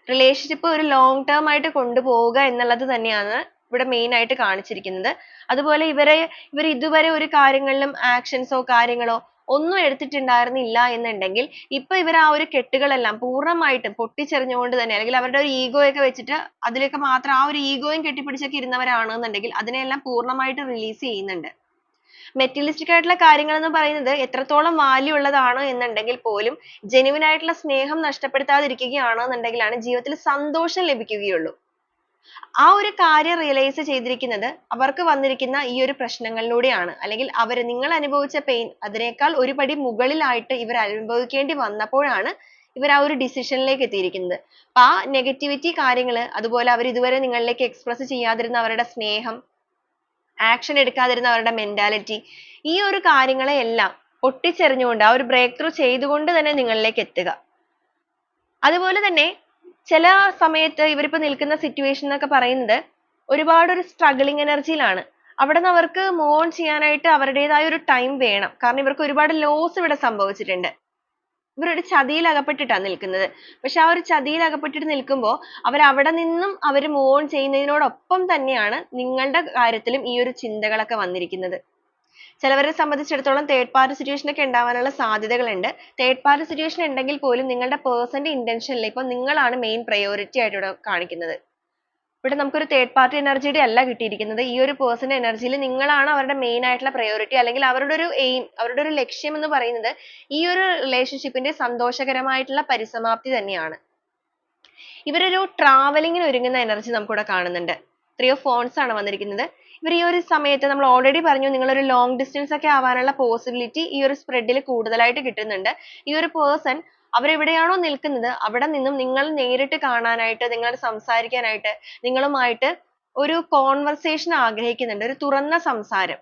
relationship ഒരു long term ആയിട്ട് കൊണ്ടുപോവുക എന്നുള്ളത് തന്നെയാണ് ഇവിടെ main ആയിട്ട് കാണിച്ചിരിക്കുന്നത്. അതുപോലെ ഇവരെ ഇവർ ഇതുവരെ ഒരു കാര്യങ്ങളിലും actions ഓ കാര്യങ്ങളോ ഒന്നും എടുത്തിട്ടുണ്ടായിരുന്നില്ല എന്നുണ്ടെങ്കിൽ ഇപ്പൊ ഇവർ ആ ഒരു കെട്ടുകളെല്ലാം പൂർണമായിട്ടും പൊട്ടിച്ചെറിഞ്ഞുകൊണ്ട് തന്നെ അല്ലെങ്കിൽ അവരുടെ ഒരു ego ഒക്കെ വെച്ചിട്ട് അതിലൊക്കെ മാത്രം ആ ഒരു ego യും കെട്ടിപ്പിടിച്ചൊക്കെ ഇരുന്നവരാണെന്നുണ്ടെങ്കിൽ അതിനെയെല്ലാം പൂർണമായിട്ട് release ചെയ്യുന്നുണ്ട്. materialistic ആയിട്ടുള്ള കാര്യങ്ങൾ എന്ന് പറയുന്നത് എത്രത്തോളം value ഉള്ളതാണ് എന്നുണ്ടെങ്കിൽ പോലും genuine ആയിട്ടുള്ള സ്നേഹം നഷ്ടപ്പെടുത്താതിരിക്കുകയാണ് നഷ്ടപ്പെടുത്താതിരിക്കുകയാണെന്നുണ്ടെങ്കിലാണ് ജീവിതത്തിൽ സന്തോഷം ലഭിക്കുകയുള്ളൂ. ആ ഒരു കാര്യം realize ചെയ്തിരിക്കുന്നത് അവർക്ക് വന്നിരിക്കുന്ന ഈ ഒരു പ്രശ്നങ്ങളിലൂടെയാണ്. അല്ലെങ്കിൽ അവർ നിങ്ങൾ അനുഭവിച്ച pain അതിനേക്കാൾ ഒരുപടി മുകളിലായിട്ട് ഇവർ അനുഭവിക്കേണ്ടി വന്നപ്പോഴാണ് ഇവർ ആ ഒരു decision ലേക്ക് എത്തിയിരിക്കുന്നത്. അപ്പൊ ആ negativity കാര്യങ്ങൾ അതുപോലെ അവർ ഇതുവരെ നിങ്ങളിലേക്ക് express ചെയ്യാതിരുന്ന അവരുടെ സ്നേഹം action എടുക്കാതിരുന്ന അവരുടെ mentality ഈ ഒരു കാര്യങ്ങളെ എല്ലാം പൊട്ടിച്ചെറിഞ്ഞുകൊണ്ട് ആ ഒരു break through ചെയ്തുകൊണ്ട് തന്നെ നിങ്ങളിലേക്ക് എത്തുക. അതുപോലെ തന്നെ ചില സമയത്ത് ഇവരിപ്പോ നിൽക്കുന്ന സിറ്റുവേഷൻ എന്നൊക്കെ പറയുന്നത് ഒരുപാട് ഒരു സ്ട്രഗിളിങ് എനർജിയിലാണ് അവിടെ നിന്ന് അവർക്ക് മൂവ് ഓൺ ചെയ്യാനായിട്ട് അവരുടേതായ ഒരു ടൈം വേണം. കാരണം ഇവർക്ക് ഒരുപാട് ലോസ് ഇവിടെ സംഭവിച്ചിട്ടുണ്ട്. ഇവരൊരു ചതിയിൽ അകപ്പെട്ടിട്ടാണ് നിൽക്കുന്നത്. പക്ഷെ ആ ഒരു ചതിയിൽ അകപ്പെട്ടിട്ട് നിൽക്കുമ്പോൾ അവർ അവിടെ നിന്നും അവർ മൂവ് ഓൺ ചെയ്യുന്നതിനോടൊപ്പം തന്നെയാണ് നിങ്ങളുടെ കാര്യത്തിലും ഈ ഒരു ചിന്തകളൊക്കെ വന്നിരിക്കുന്നത്. ചിലവരെ സംബന്ധിച്ചിടത്തോളം തേർഡ് പാർട്ടി സിറ്റുവേഷൻ ഒക്കെ ഉണ്ടാവാനുള്ള സാധ്യതകളുണ്ട്. തേർഡ് പാർട്ടി സിറ്റുവേഷൻ ഉണ്ടെങ്കിൽ പോലും നിങ്ങളുടെ പേഴ്സന്റെ ഇന്റൻഷനിൽ intention ഇപ്പൊ നിങ്ങളാണ് മെയിൻ പ്രയോറിറ്റി ആയിട്ട് ഇവിടെ കാണിക്കുന്നത്. ഇവിടെ നമുക്കൊരു തേർഡ് പാർട്ടി എനർജിയുടെ യുടെ അല്ല കിട്ടിയിരിക്കുന്നത്. ഈ ഒരു പേഴ്സൺ എനർജിയിൽ നിങ്ങളാണ് അവരുടെ മെയിൻ ആയിട്ടുള്ള പ്രയോറിറ്റി അല്ലെങ്കിൽ അവരുടെ ഒരു എയിം അവരുടെ ഒരു ലക്ഷ്യം എന്ന് പറയുന്നത് ഈ ഒരു റിലേഷൻഷിപ്പിന്റെ സന്തോഷകരമായിട്ടുള്ള പരിസമാപ്തി തന്നെയാണ്. ഇവരൊരു ട്രാവലിങ്ങിന് ഒരുങ്ങുന്ന എനർജി നമുക്കിവിടെ കാണുന്നുണ്ട്. ത്രീ ഓഫ് ഫോൺസ് ആണ് വന്നിരിക്കുന്നത്. ഇവർ ഈ ഒരു സമയത്ത് നമ്മൾ ഓൾറെഡി പറഞ്ഞു നിങ്ങൾ ഒരു ലോങ് ഡിസ്റ്റൻസ് ഒക്കെ ആവാനുള്ള പോസിബിലിറ്റി ഈ ഒരു സ്പ്രെഡിൽ കൂടുതലായിട്ട് കിട്ടുന്നുണ്ട്. ഈ ഒരു പേഴ്സൺ അവരെവിടെയാണോ നിൽക്കുന്നത് അവിടെ നിന്നും നിങ്ങൾ നേരിട്ട് കാണാനായിട്ട് നിങ്ങൾ സംസാരിക്കാനായിട്ട് നിങ്ങളുമായിട്ട് ഒരു കോൺവെർസേഷൻ ആഗ്രഹിക്കുന്നുണ്ട്. ഒരു തുറന്ന സംസാരം.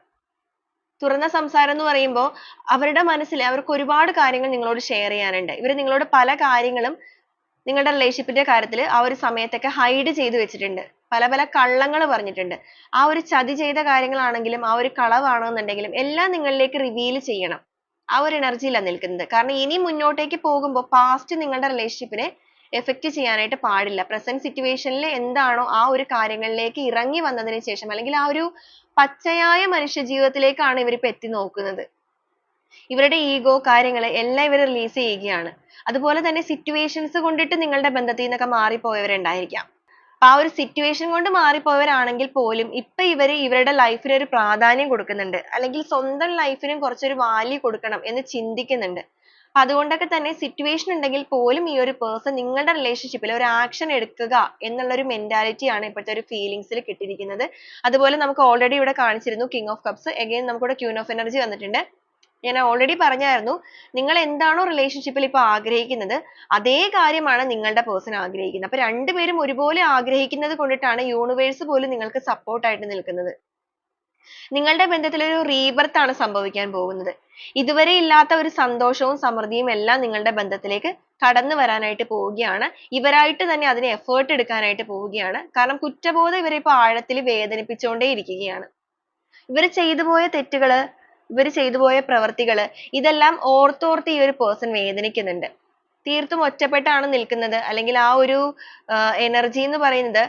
തുറന്ന സംസാരം എന്ന് പറയുമ്പോൾ അവരുടെ മനസ്സിൽ അവർക്ക് ഒരുപാട് കാര്യങ്ങൾ നിങ്ങളോട് ഷെയർ ചെയ്യാനുണ്ട്. ഇവർ നിങ്ങളോട് പല കാര്യങ്ങളും നിങ്ങളുടെ റിലേഷൻഷിപ്പിന്റെ കാര്യത്തിൽ ആ ഒരു സമയത്തൊക്കെ ഹൈഡ് ചെയ്തു വെച്ചിട്ടുണ്ട്. പല പല കള്ളങ്ങൾ പറഞ്ഞിട്ടുണ്ട്. ആ ഒരു ചതി ചെയ്ത കാര്യങ്ങളാണെങ്കിലും ആ ഒരു കളവാണെന്നുണ്ടെങ്കിലും എല്ലാം നിങ്ങളിലേക്ക് റിവീൽ ചെയ്യണം. ആ ഒരു എനർജിയിലാണ് നിൽക്കുന്നത്. കാരണം ഇനി മുന്നോട്ടേക്ക് പോകുമ്പോൾ പാസ്റ്റ് നിങ്ങളുടെ റിലേഷൻഷിപ്പിനെ ചെയ്യാൻ ചെയ്യാനായിട്ട് പാടില്ല. പ്രസന്റ് സിറ്റുവേഷനിൽ എന്താണോ ആ ഒരു കാര്യങ്ങളിലേക്ക് ഇറങ്ങി വന്നതിന് ശേഷം അല്ലെങ്കിൽ ആ ഒരു പച്ചയായ മനുഷ്യ ജീവിതത്തിലേക്കാണ് ഇവരിപ്പോ എത്തി നോക്കുന്നത്. ഇവരുടെ ഈഗോ കാര്യങ്ങൾ എല്ലാം ഇവർ റിലീസ് ചെയ്യുകയാണ്. അതുപോലെ തന്നെ സിറ്റുവേഷൻസ് കൊണ്ടിട്ട് നിങ്ങളുടെ ബന്ധത്തിൽ നിന്നൊക്കെ മാറിപ്പോയവരുണ്ടായിരിക്കാം. ആ ഒരു സിറ്റുവേഷൻ കൊണ്ട് മാറിപ്പോയവരാണെങ്കിൽ പോലും ഇപ്പൊ ഇവർ ഇവരുടെ ലൈഫിന് ഒരു പ്രാധാന്യം കൊടുക്കുന്നുണ്ട്. അല്ലെങ്കിൽ സ്വന്തം ലൈഫിനും കുറച്ചൊരു വാല്യൂ കൊടുക്കണം എന്ന് ചിന്തിക്കുന്നുണ്ട്. അതുകൊണ്ടൊക്കെ തന്നെ സിറ്റുവേഷൻ ഉണ്ടെങ്കിൽ പോലും ഈ ഒരു പേഴ്സൺ നിങ്ങളുടെ റിലേഷൻഷിപ്പിൽ ഒരു ആക്ഷൻ എടുക്കുക എന്നുള്ള ഒരു മെന്റാലിറ്റി ആണ് ഇപ്പോഴത്തെ ഒരു ഫീലിങ്സിൽ കിട്ടിയിരിക്കുന്നത്. അതുപോലെ നമുക്ക് ഓൾറെഡി ഇവിടെ കാണിച്ചിരുന്നു കിങ് ഓഫ് കപ്സ് എഗെയിൻ നമുക്കിവിടെ ക്യൂൻ ഓഫ് എനർജി വന്നിട്ടുണ്ട്. ഞാൻ ഓൾറെഡി പറഞ്ഞായിരുന്നു നിങ്ങൾ എന്താണോ റിലേഷൻഷിപ്പിൽ ഇപ്പോൾ ആഗ്രഹിക്കുന്നത് അതേ കാര്യമാണ് നിങ്ങളുടെ പേഴ്സൺ ആഗ്രഹിക്കുന്നത്. അപ്പൊ രണ്ടുപേരും ഒരുപോലെ ആഗ്രഹിക്കുന്നത് കൊണ്ടിട്ടാണ് യൂണിവേഴ്സ് പോലും നിങ്ങൾക്ക് സപ്പോർട്ട് ആയിട്ട് നിൽക്കുന്നത്. നിങ്ങളുടെ ബന്ധത്തിൽ ഒരു റീബർത്ത് ആണ് സംഭവിക്കാൻ പോകുന്നത്. ഇതുവരെ ഇല്ലാത്ത ഒരു സന്തോഷവും സമൃദ്ധിയും എല്ലാം നിങ്ങളുടെ ബന്ധത്തിലേക്ക് കടന്നു വരാനായിട്ട് പോവുകയാണ്. ഇവരായിട്ട് തന്നെ അതിന് എഫേർട്ട് എടുക്കാനായിട്ട് പോവുകയാണ്. കാരണം കുറ്റബോധം ഇവരെ ഇപ്പോൾ ആഴത്തിൽ വേദനിപ്പിച്ചുകൊണ്ടേ ഇരിക്കുകയാണ്. ഇവർ ചെയ്തു പോയ തെറ്റുകൾ ഇവർ ചെയ്തു പോയ പ്രവർത്തികൾ ഇതെല്ലാം ഓർത്തോർത്ത് ഈ ഒരു പേഴ്സൺ വേദനിക്കുന്നുണ്ട്. തീർത്തും ഒറ്റപ്പെട്ടാണ് നിൽക്കുന്നത്. അല്ലെങ്കിൽ ആ ഒരു എനർജി എന്ന് പറയുന്നത്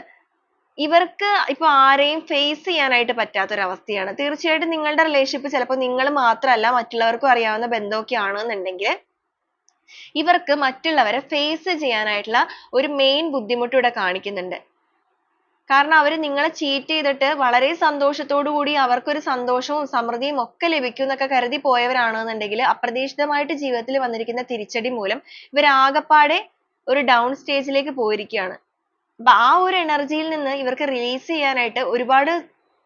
ഇവർക്ക് ഇപ്പൊ ആരെയും ഫേസ് ചെയ്യാനായിട്ട് പറ്റാത്ത ഒരു അവസ്ഥയാണ് തീർച്ചയായിട്ടും നിങ്ങളുടെ റിലേഷൻഷിപ്പ് ചിലപ്പോൾ നിങ്ങൾ മാത്രമല്ല മറ്റുള്ളവർക്കും അറിയാവുന്ന ബന്ധമൊക്കെ ആണെന്നുണ്ടെങ്കിൽ ഇവർക്ക് മറ്റുള്ളവരെ ഫേസ് ചെയ്യാനായിട്ടുള്ള ഒരു മെയിൻ ബുദ്ധിമുട്ട് ഇവിടെ കാണിക്കുന്നുണ്ട്. കാരണം അവർ നിങ്ങളെ ചീറ്റ് ചെയ്തിട്ട് വളരെ സന്തോഷത്തോടു കൂടി അവർക്കൊരു സന്തോഷവും സമൃദ്ധിയും ഒക്കെ ലഭിക്കും എന്നൊക്കെ കരുതി പോയവരാണെന്നുണ്ടെങ്കിൽ അപ്രതീക്ഷിതമായിട്ട് ജീവിതത്തിൽ വന്നിരിക്കുന്ന തിരിച്ചടി മൂലം ഇവർ ആകപ്പാടെ ഒരു ഡൗൺ സ്റ്റേജിലേക്ക് പോയിരിക്കുകയാണ്. അപ്പൊ ആ ഒരു എനർജിയിൽ നിന്ന് ഇവർക്ക് റിലീസ് ചെയ്യാനായിട്ട് ഒരുപാട്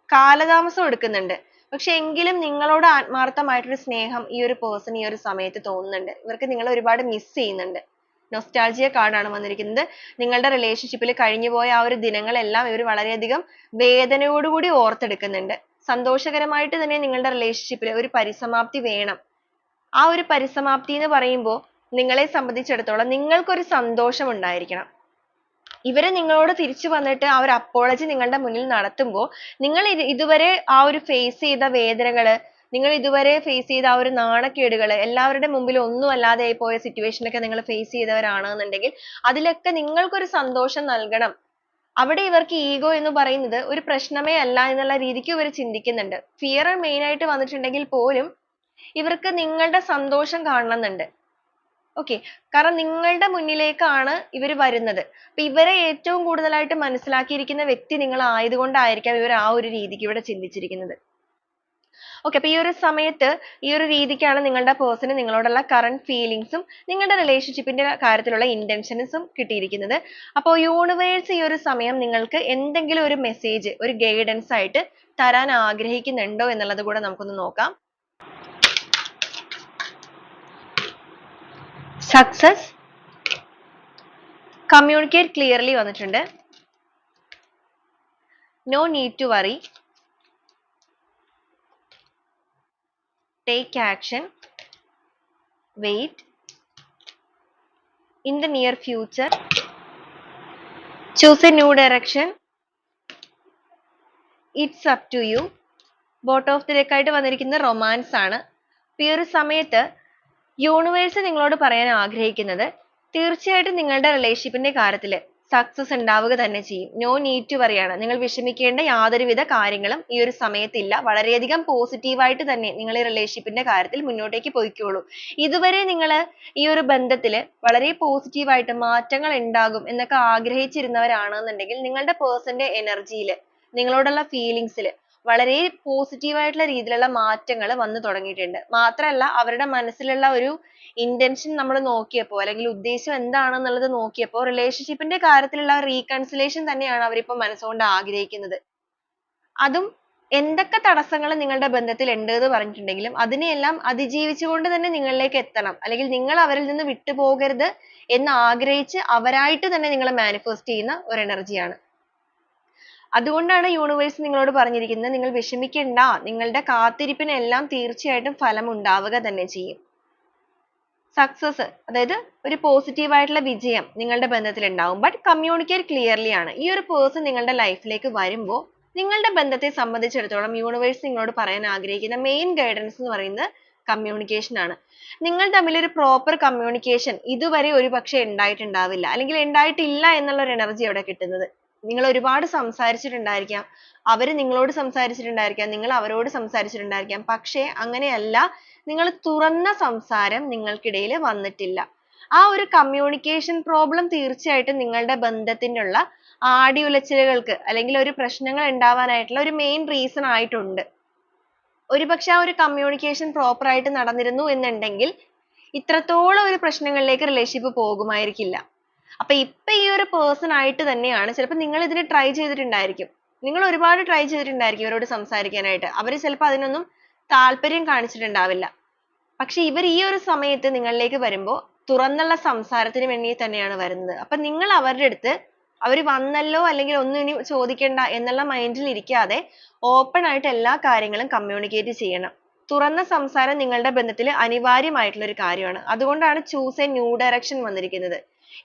കാലതാമസം എടുക്കുന്നുണ്ട്. പക്ഷെ എങ്കിലും നിങ്ങളോട് ആത്മാർത്ഥമായിട്ടൊരു സ്നേഹം ഈ ഒരു പേഴ്സൺ ഈ ഒരു സമയത്ത് തോന്നുന്നുണ്ട്. ഇവർക്ക് നിങ്ങളെ ഒരുപാട് മിസ് ചെയ്യുന്നുണ്ട്. നൊസ്റ്റാൾജിയ കാർഡാണ് വന്നിരിക്കുന്നത്. നിങ്ങളുടെ റിലേഷൻഷിപ്പിൽ കഴിഞ്ഞുപോയ ആ ഒരു ദിനങ്ങളെല്ലാം ഇവർ വളരെയധികം വേദനയോടുകൂടി ഓർത്തെടുക്കുന്നുണ്ട്. സന്തോഷകരമായിട്ട് തന്നെ നിങ്ങളുടെ റിലേഷൻഷിപ്പിൽ ഒരു പരിസമാപ്തി വേണം. ആ ഒരു പരിസമാപ്തി എന്ന് പറയുമ്പോൾ നിങ്ങളെ സംബന്ധിച്ചിടത്തോളം നിങ്ങൾക്കൊരു സന്തോഷം ഉണ്ടായിരിക്കണം. ഇവർ നിങ്ങളോട് തിരിച്ചു വന്നിട്ട് ആ ഒരു apology നിങ്ങളുടെ മുന്നിൽ നടത്തുമ്പോൾ നിങ്ങൾ ഇതുവരെ ആ ഒരു face ചെയ്ത വേദനകൾ നിങ്ങൾ ഇതുവരെ ഫേസ് ചെയ്ത ആ ഒരു നാണക്കേടുകൾ എല്ലാവരുടെ മുമ്പിൽ ഒന്നും അല്ലാതെ ആയി പോയ situation ഒക്കെ നിങ്ങൾ face ചെയ്തവരാണെന്നുണ്ടെങ്കിൽ അതിലൊക്കെ നിങ്ങൾക്കൊരു സന്തോഷം നൽകണം. അവിടെ ഇവർക്ക് ഈഗോ എന്ന് പറയുന്നത് ഒരു പ്രശ്നമേ അല്ല എന്നുള്ള രീതിക്ക് ഇവർ ചിന്തിക്കുന്നുണ്ട്. ഫിയർ main ആയിട്ട് വന്നിട്ടുണ്ടെങ്കിൽ പോലും ഇവർക്ക് നിങ്ങളുടെ സന്തോഷം കാണണമെന്നുണ്ട്. Okay. കാരണം നിങ്ങളുടെ മുന്നിലേക്കാണ് ഇവർ വരുന്നത്. അപ്പൊ ഇവരെ ഏറ്റവും കൂടുതലായിട്ട് മനസ്സിലാക്കിയിരിക്കുന്ന വ്യക്തി നിങ്ങൾ ആയതുകൊണ്ടായിരിക്കാം ഇവർ ആ ഒരു രീതിക്ക് ഇവിടെ ചിന്തിച്ചിരിക്കുന്നത്. Okay അപ്പൊ ഈ ഒരു സമയത്ത് ഈ ഒരു രീതിക്കാണ് നിങ്ങളുടെ person നിങ്ങളോടുള്ള കറണ്ട് ഫീലിംഗ്സും ഉം നിങ്ങളുടെ റിലേഷൻഷിപ്പിന്റെ കാര്യത്തിലുള്ള ഇന്റൻഷൻസും കിട്ടിയിരിക്കുന്നത്. അപ്പോൾ യൂണിവേഴ്സ് ഈ ഒരു സമയം നിങ്ങൾക്ക് എന്തെങ്കിലും ഒരു മെസ്സേജ് ഒരു ഗൈഡൻസ് ആയിട്ട് തരാൻ ആഗ്രഹിക്കുന്നുണ്ടോ എന്നുള്ളത് കൂടെ നമുക്കൊന്ന് നോക്കാം. സക്സസ് കമ്മ്യൂണിക്കേറ്റ് ക്ലിയർലി വന്നിട്ടുണ്ട്. No need to worry take action, wait, in the near future, choose a new direction, it's up to you bottom of the ലെക്കായിട്ട് വന്നിരിക്കുന്ന റൊമാൻസ് ആണ്. ഈ ഒരു സമയത്ത് യൂണിവേഴ്സ് നിങ്ങളോട് പറയാൻ ആഗ്രഹിക്കുന്നത് തീർച്ചയായിട്ടും നിങ്ങളുടെ റിലേഷൻഷിപ്പിന്റെ കാര്യത്തിൽ സക്സസ് ഉണ്ടാവുക തന്നെ ചെയ്യും. നോ നീഡ് ടു പറയാണ്. നിങ്ങൾ വിഷമിക്കേണ്ട യാതൊരുവിധ കാര്യങ്ങളും ഈ ഒരു സമയത്തില്ല. വളരെയധികം പോസിറ്റീവായിട്ട് തന്നെ നിങ്ങൾ ഈ റിലേഷൻഷിപ്പിന്റെ കാര്യത്തിൽ മുന്നോട്ടേക്ക് പോയിക്കോളൂ. ഇതുവരെ നിങ്ങൾ ഈ ഒരു ബന്ധത്തിൽ വളരെ പോസിറ്റീവായിട്ട് മാറ്റങ്ങൾ ഉണ്ടാകും എന്നൊക്കെ ആഗ്രഹിച്ചിരുന്നവരാണെന്നുണ്ടെങ്കിൽ നിങ്ങളുടെ പേഴ്സന്റെ എനർജിയിൽ നിങ്ങളോടുള്ള ഫീലിങ്സിൽ വളരെ പോസിറ്റീവ് ആയിട്ടുള്ള രീതിയിലുള്ള മാറ്റങ്ങൾ വന്നു തുടങ്ങിയിട്ടുണ്ട്. മാത്രമല്ല അവരുടെ മനസ്സിലുള്ള ഒരു intention നമ്മൾ നോക്കിയപ്പോൾ അല്ലെങ്കിൽ ഉദ്ദേശം എന്താണെന്നുള്ളത് നോക്കിയപ്പോൾ relationship ന്റെ കാര്യത്തിലുള്ള reconciliation തന്നെയാണ് അവരിപ്പോൾ മനസ്സുകൊണ്ട് ആഗ്രഹിക്കുന്നത്. അതും എന്തൊക്കെ തടസ്സങ്ങൾ നിങ്ങളുടെ ബന്ധത്തിൽ ഉണ്ട് എന്ന് പറഞ്ഞിട്ടുണ്ടെങ്കിലും അതിനെയെല്ലാം അതിജീവിച്ചുകൊണ്ട് തന്നെ നിങ്ങളിലേക്ക് എത്തണം. അല്ലെങ്കിൽ നിങ്ങൾ അവരിൽ നിന്ന് വിട്ടുപോകരുത് എന്ന് ആഗ്രഹിച്ച് അവരായിട്ട് തന്നെ നിങ്ങൾ manifest ചെയ്യുന്ന ഒരു energy ആണ്. അതുകൊണ്ടാണ് യൂണിവേഴ്സ് നിങ്ങളോട് പറഞ്ഞിരിക്കുന്നത്. നിങ്ങൾ വിഷമിക്കണ്ട. നിങ്ങളുടെ കാത്തിരിപ്പിനെല്ലാം തീർച്ചയായിട്ടും ഫലം ഉണ്ടാവുക തന്നെ ചെയ്യും. സക്സസ് അതായത് ഒരു പോസിറ്റീവ് ആയിട്ടുള്ള വിജയം നിങ്ങളുടെ ബന്ധത്തിൽ ഉണ്ടാവും. ബട്ട് കമ്മ്യൂണിക്കേറ്റ് ക്ലിയർലി ആണ്. ഈ ഒരു പേഴ്സൺ നിങ്ങളുടെ ലൈഫിലേക്ക് ലേക്ക് വരുമ്പോൾ നിങ്ങളുടെ ബന്ധത്തെ സംബന്ധിച്ചിടത്തോളം യൂണിവേഴ്സ് നിങ്ങളോട് പറയാൻ ആഗ്രഹിക്കുന്ന മെയിൻ ഗൈഡൻസ് എന്ന് പറയുന്നത് കമ്മ്യൂണിക്കേഷൻ ആണ്. നിങ്ങൾ തമ്മിൽ ഒരു പ്രോപ്പർ കമ്മ്യൂണിക്കേഷൻ ഇതുവരെ ഒരു പക്ഷേ ഉണ്ടായിട്ടുണ്ടാവില്ല. അല്ലെങ്കിൽ ഉണ്ടായിട്ടില്ല എന്നുള്ള ഒരു എനർജി അവിടെ കിട്ടുന്നത്. നിങ്ങൾ ഒരുപാട് സംസാരിച്ചിട്ടുണ്ടായിരിക്കാം. അവർ നിങ്ങളോട് സംസാരിച്ചിട്ടുണ്ടായിരിക്കാം. നിങ്ങൾ അവരോട് സംസാരിച്ചിട്ടുണ്ടായിരിക്കാം. പക്ഷേ അങ്ങനെയല്ല. നിങ്ങൾ തുറന്ന സംസാരം നിങ്ങൾക്കിടയിൽ വന്നിട്ടില്ല. ആ ഒരു കമ്മ്യൂണിക്കേഷൻ പ്രോബ്ലം തീർച്ചയായിട്ടും നിങ്ങളുടെ ബന്ധത്തിനുള്ള ആടിയുലച്ചിലുകൾക്ക് അല്ലെങ്കിൽ ഒരു പ്രശ്നങ്ങൾ ഉണ്ടാവാനായിട്ടുള്ള ഒരു മെയിൻ റീസൺ ആയിട്ടുണ്ട്. ഒരുപക്ഷെ ആ ഒരു കമ്മ്യൂണിക്കേഷൻ proper ആയിട്ട് നടന്നിരുന്നു എന്നുണ്ടെങ്കിൽ ഇത്രത്തോളം ഒരു പ്രശ്നങ്ങളിലേക്ക് relationship പോകുമായിരിക്കില്ല. അപ്പൊ ഇപ്പൊ ഈ ഒരു person ആയിട്ട് തന്നെയാണ് ചിലപ്പോൾ നിങ്ങൾ ഇതിന് try ചെയ്തിട്ടുണ്ടായിരിക്കും. നിങ്ങൾ ഒരുപാട് try ചെയ്തിട്ടുണ്ടായിരിക്കും ഇവരോട് സംസാരിക്കാനായിട്ട്. അവർ ചിലപ്പോൾ അതിനൊന്നും താല്പര്യം കാണിച്ചിട്ടുണ്ടാവില്ല. പക്ഷെ ഇവർ ഈ ഒരു സമയത്ത് നിങ്ങളിലേക്ക് വരുമ്പോൾ തുറന്നുള്ള സംസാരത്തിന് വേണ്ടി തന്നെയാണ് വരുന്നത്. അപ്പൊ നിങ്ങൾ അവരുടെ അടുത്ത് അവർ വന്നല്ലോ അല്ലെങ്കിൽ ഒന്നും ഇനി ചോദിക്കണ്ട എന്നുള്ള മൈൻഡിൽ ഇരിക്കാതെ open ആയിട്ട് എല്ലാ കാര്യങ്ങളും communicate ചെയ്യണം. തുറന്ന സംസാരം നിങ്ങളുടെ ബന്ധത്തിൽ അനിവാര്യമായിട്ടുള്ള ഒരു കാര്യമാണ്. അതുകൊണ്ടാണ് choose a new direction വന്നിരിക്കുന്നത്.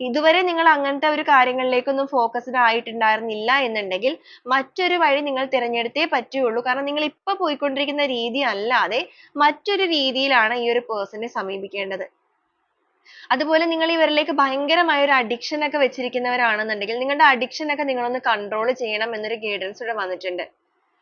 ഇതുവരെ നിങ്ങൾ അങ്ങനത്തെ ഒരു കാര്യങ്ങളിലേക്കൊന്നും focused ആയിട്ടുണ്ടായിരുന്നില്ല എന്നുണ്ടെങ്കിൽ മറ്റൊരു വഴി നിങ്ങൾ തിരഞ്ഞെടുത്തേ പറ്റുകയുള്ളൂ. കാരണം നിങ്ങൾ ഇപ്പൊ പോയിക്കൊണ്ടിരിക്കുന്ന രീതി അല്ലാതെ മറ്റൊരു രീതിയിലാണ് ഈ ഒരു person നെ സമീപിക്കേണ്ടത്. അതുപോലെ നിങ്ങൾ ഇവരിലേക്ക് ഭയങ്കരമായ ഒരു addiction ഒക്കെ വെച്ചിരിക്കുന്നവരാണെന്നുണ്ടെങ്കിൽ നിങ്ങളുടെ addiction ഒക്കെ നിങ്ങളൊന്ന് control ചെയ്യണം എന്നൊരു guidance ഇവിടെ വന്നിട്ടുണ്ട്.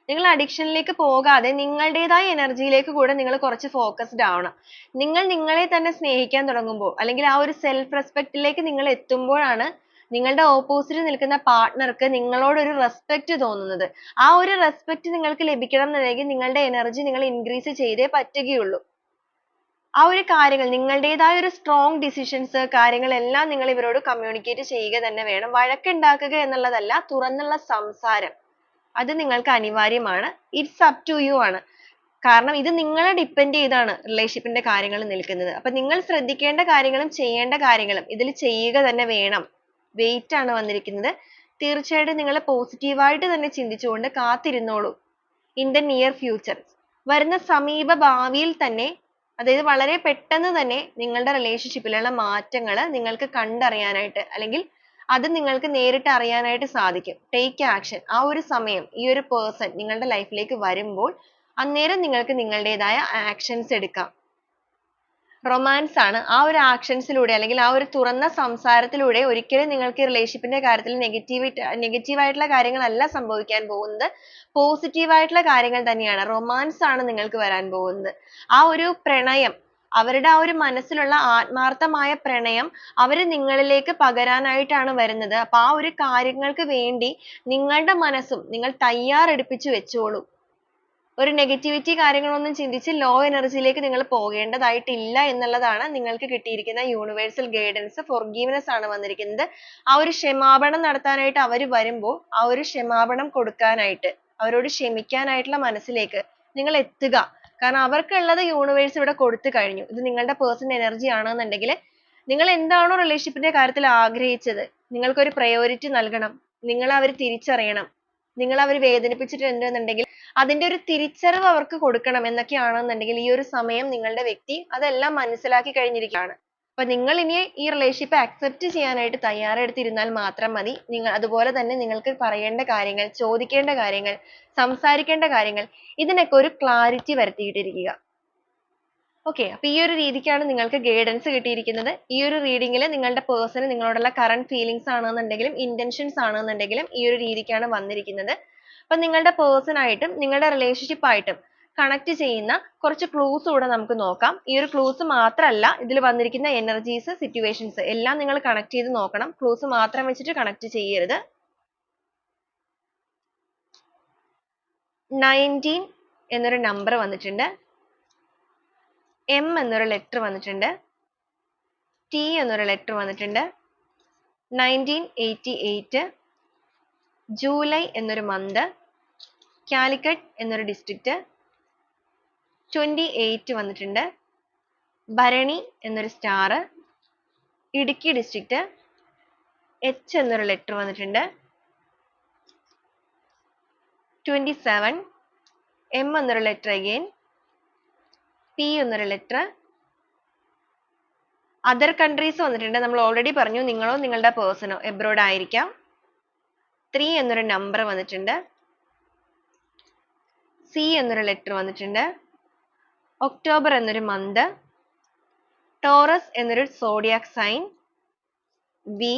നിങ്ങൾ addiction ലേക്ക് പോകാതെ നിങ്ങളുടേതായ energy ലേക്ക് കൂടെ നിങ്ങൾ കുറച്ച് focused ആവണം. നിങ്ങൾ നിങ്ങളെ തന്നെ സ്നേഹിക്കാൻ തുടങ്ങുമ്പോൾ അല്ലെങ്കിൽ ആ ഒരു self respect ലേക്ക് നിങ്ങൾ എത്തുമ്പോഴാണ് നിങ്ങളുടെ opposite നിൽക്കുന്ന partner ക്ക് നിങ്ങളോട് ഒരു respect തോന്നുന്നത്. ആ ഒരു respect നിങ്ങൾക്ക് ലഭിക്കണം എന്നുണ്ടെങ്കിൽ നിങ്ങളുടെ energy നിങ്ങൾ increase ചെയ്തേ പറ്റുകയുള്ളൂ. ആ ഒരു കാര്യങ്ങൾ നിങ്ങളുടേതായ ഒരു strong decisions കാര്യങ്ങളെല്ലാം നിങ്ങൾ ഇവരോട് communicate ചെയ്യുക തന്നെ വേണം. വഴക്കുണ്ടാക്കുക എന്നുള്ളതല്ല തുറന്നുള്ള സംസാരം. അത് നിങ്ങൾക്ക് അനിവാര്യമാണ്. It's up to you ആണ്. കാരണം ഇത് നിങ്ങളെ depend ചെയ്താണ് relationship ന്റെ കാര്യങ്ങൾ നിൽക്കുന്നത്. അപ്പൊ നിങ്ങൾ ശ്രദ്ധിക്കേണ്ട കാര്യങ്ങളും ചെയ്യേണ്ട കാര്യങ്ങളും ഇതിൽ ചെയ്യുക തന്നെ വേണം. Wait ആണ് വന്നിരിക്കുന്നത്. തീർച്ചയായിട്ടും നിങ്ങൾ positive ആയിട്ട് തന്നെ ചിന്തിച്ചുകൊണ്ട് കാത്തിരുന്നോളൂ. In the near future. വരുന്ന സമീപ ഭാവിയിൽ തന്നെ അതായത് വളരെ പെട്ടെന്ന് തന്നെ നിങ്ങളുടെ relationship ലുള്ള മാറ്റങ്ങൾ നിങ്ങൾക്ക് കണ്ടറിയാനായിട്ട് അല്ലെങ്കിൽ അത് നിങ്ങൾക്ക് നേരിട്ട് അറിയാനായിട്ട് സാധിക്കും. ടേക്ക് ആക്ഷൻ ആ ഒരു സമയം ഈ ഒരു പേഴ്സൺ നിങ്ങളുടെ ലൈഫിലേക്ക് ലേക്ക് വരുമ്പോൾ അന്നേരം നിങ്ങൾക്ക് നിങ്ങളുടേതായ ആക്ഷൻസ് എടുക്കാം. Romance ആണ്. ആ ഒരു ആക്ഷൻസിലൂടെ ലൂടെ അല്ലെങ്കിൽ ആ ഒരു തുറന്ന സംസാരത്തിലൂടെ ഒരിക്കലും നിങ്ങൾക്ക് റിലേഷൻഷിപ്പിന്റെ ന്റെ കാര്യത്തിൽ negative ആയിട്ടുള്ള കാര്യങ്ങളല്ല സംഭവിക്കാൻ പോകുന്നത്. ആയിട്ടുള്ള കാര്യങ്ങൾ തന്നെയാണ്. Romance ആണ് നിങ്ങൾക്ക് വരാൻ പോകുന്നത്. ആ ഒരു പ്രണയം അവരുടെ ആ ഒരു മനസ്സിലുള്ള ആത്മാർത്ഥമായ പ്രണയം അവർ നിങ്ങളിലേക്ക് പകരാനായിട്ടാണ് വരുന്നത്. അപ്പൊ ആ ഒരു കാര്യങ്ങൾക്ക് വേണ്ടി നിങ്ങളുടെ മനസ്സും നിങ്ങൾ തയ്യാറെടുപ്പിച്ചു വെച്ചോളൂ. ഒരു നെഗറ്റിവിറ്റി കാര്യങ്ങളൊന്നും ചിന്തിച്ച് ലോ എനർജിയിലേക്ക് ലേക്ക് നിങ്ങൾ പോകേണ്ടതായിട്ടില്ല എന്നുള്ളതാണ് നിങ്ങൾക്ക് കിട്ടിയിരിക്കുന്ന യൂണിവേഴ്സൽ guidance forgiveness ആണ് വന്നിരിക്കുന്നത്. ആ ഒരു ക്ഷമാപണം നടത്താനായിട്ട് അവർ വരുമ്പോൾ ആ ഒരു ക്ഷമാപണം കൊടുക്കാനായിട്ട് അവരോട് ക്ഷമിക്കാനായിട്ടുള്ള മനസ്സിലേക്ക് നിങ്ങൾ എത്തുക. കാരണം അവർക്കുള്ളത് universe ഇവിടെ കൊടുത്തു കഴിഞ്ഞു. ഇത് നിങ്ങളുടെ personal എനർജി ആണെന്നുണ്ടെങ്കിൽ നിങ്ങൾ എന്താണോ റിലേഷൻഷിപ്പിന്റെ ന്റെ കാര്യത്തിൽ ആഗ്രഹിച്ചത് നിങ്ങൾക്കൊരു പ്രയോറിറ്റി നൽകണം നിങ്ങൾ അവർ തിരിച്ചറിയണം നിങ്ങൾ അവർ വേദനിപ്പിച്ചിട്ടുണ്ട് എന്നുണ്ടെങ്കിൽ അതിന്റെ ഒരു തിരിച്ചറിവ് അവർക്ക് കൊടുക്കണം എന്നൊക്കെയാണെന്നുണ്ടെങ്കിൽ ഈ ഒരു സമയം നിങ്ങളുടെ വ്യക്തി അതെല്ലാം മനസ്സിലാക്കി കഴിഞ്ഞിരിക്കുകയാണ്. അപ്പൊ നിങ്ങൾ ഇനി ഈ relationship accept ചെയ്യാനായിട്ട് തയ്യാറെടുത്തിരുന്നാൽ മാത്രം മതി. നിങ്ങൾ അതുപോലെ തന്നെ നിങ്ങൾക്ക് പറയേണ്ട കാര്യങ്ങൾ ചോദിക്കേണ്ട കാര്യങ്ങൾ സംസാരിക്കേണ്ട കാര്യങ്ങൾ ഇതിനൊക്കെ ഒരു clarity വരുത്തിയിട്ടിരിക്കുക. Okay അപ്പൊ ഈ ഒരു രീതിക്കാണ് നിങ്ങൾക്ക് ഗൈഡൻസ് കിട്ടിയിരിക്കുന്നത്. ഈ ഒരു reading ൽ നിങ്ങളുടെ person നിങ്ങളോടുള്ള current ഫീലിംഗ്സ് ആണെന്നുണ്ടെങ്കിലും intentions ആണെന്നുണ്ടെങ്കിലും ഈ ഒരു രീതിക്കാണ് വന്നിരിക്കുന്നത്. അപ്പൊ നിങ്ങളുടെ ആയിട്ടും നിങ്ങളുടെ relationship connect ചെയ്യുന്ന കുറച്ച് ക്ലൂസ് കൂടെ നമുക്ക് നോക്കാം. ഈ ഒരു ക്ലൂസ് മാത്രമല്ല ഇതിൽ വന്നിരിക്കുന്ന എനർജീസ് സിറ്റുവേഷൻസ് എല്ലാം നിങ്ങൾ കണക്ട് ചെയ്ത് നോക്കണം. ക്ലൂസ് മാത്രം വെച്ചിട്ട് കണക്ട് ചെയ്യരുത്. നയന്റീൻ എന്നൊരു നമ്പർ വന്നിട്ടുണ്ട്. എം എന്നൊരു ലെറ്റർ വന്നിട്ടുണ്ട്. ടി എന്നൊരു ലെറ്റർ വന്നിട്ടുണ്ട്. നയന്റീൻ എയ്റ്റി എയ്റ്റ് ജൂലൈ എന്നൊരു മന്ത് കാലിക്കറ്റ് എന്നൊരു ഡിസ്ട്രിക്റ്റ് ട്വന്റി എയ്റ്റ് വന്നിട്ടുണ്ട്. ഭരണി എന്നൊരു സ്റ്റാർ ഇടുക്കി ഡിസ്ട്രിക്റ്റ് എച്ച് എന്നൊരു ലെറ്റർ വന്നിട്ടുണ്ട്. ട്വന്റി സെവൻ എം എന്നൊരു ലെറ്റർ അഗെയിൻ പി എന്നൊരു ലെറ്റർ അതർ കൺട്രീസ് വന്നിട്ടുണ്ട്. നമ്മൾ ഓൾറെഡി പറഞ്ഞു നിങ്ങളോ നിങ്ങളുടെ പേഴ്സണോ എബ്രോഡ് ആയിരിക്കാം. ത്രീ എന്നൊരു നമ്പർ വന്നിട്ടുണ്ട്. സി എന്നൊരു ലെറ്റർ വന്നിട്ടുണ്ട്. ഒക്ടോബർ എന്നൊരു മന്ത് ടോറസ് എന്നൊരു zodiac sign V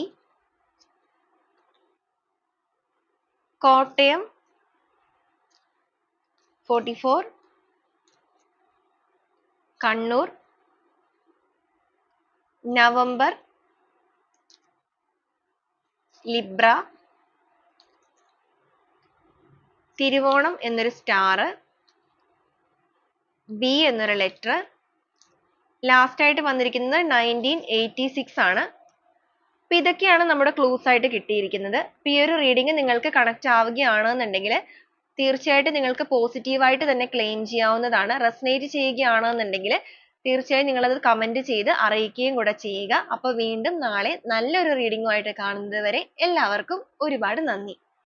Kottayam forty four Kannur November Libra Thiruvonam എന്നൊരു സ്റ്റാർ ബി എന്നൊരു ലെറ്റർ ലാസ്റ്റ് ആയിട്ട് വന്നിരിക്കുന്നത് നയന്റീൻ എയ്റ്റി സിക്സ് ആണ്. അപ്പൊ ഇതൊക്കെയാണ് നമ്മുടെ ക്ലൂസ് ആയിട്ട് കിട്ടിയിരിക്കുന്നത്. അപ്പൊ ഈ ഒരു റീഡിംഗ് നിങ്ങൾക്ക് കണക്ട് ആവുകയാണെന്നുണ്ടെങ്കിൽ തീർച്ചയായിട്ടും നിങ്ങൾക്ക് പോസിറ്റീവായിട്ട് തന്നെ ക്ലെയിം ചെയ്യാവുന്നതാണ്. റെസനേറ്റ് ചെയ്യുകയാണെന്നുണ്ടെങ്കിൽ തീർച്ചയായും നിങ്ങളത് കമന്റ് ചെയ്ത് അറിയിക്കുകയും കൂടെ ചെയ്യുക. അപ്പോൾ വീണ്ടും നാളെ നല്ലൊരു റീഡിംഗുമായിട്ട് കാണുന്നത് വരെ എല്ലാവർക്കും ഒരുപാട് നന്ദി.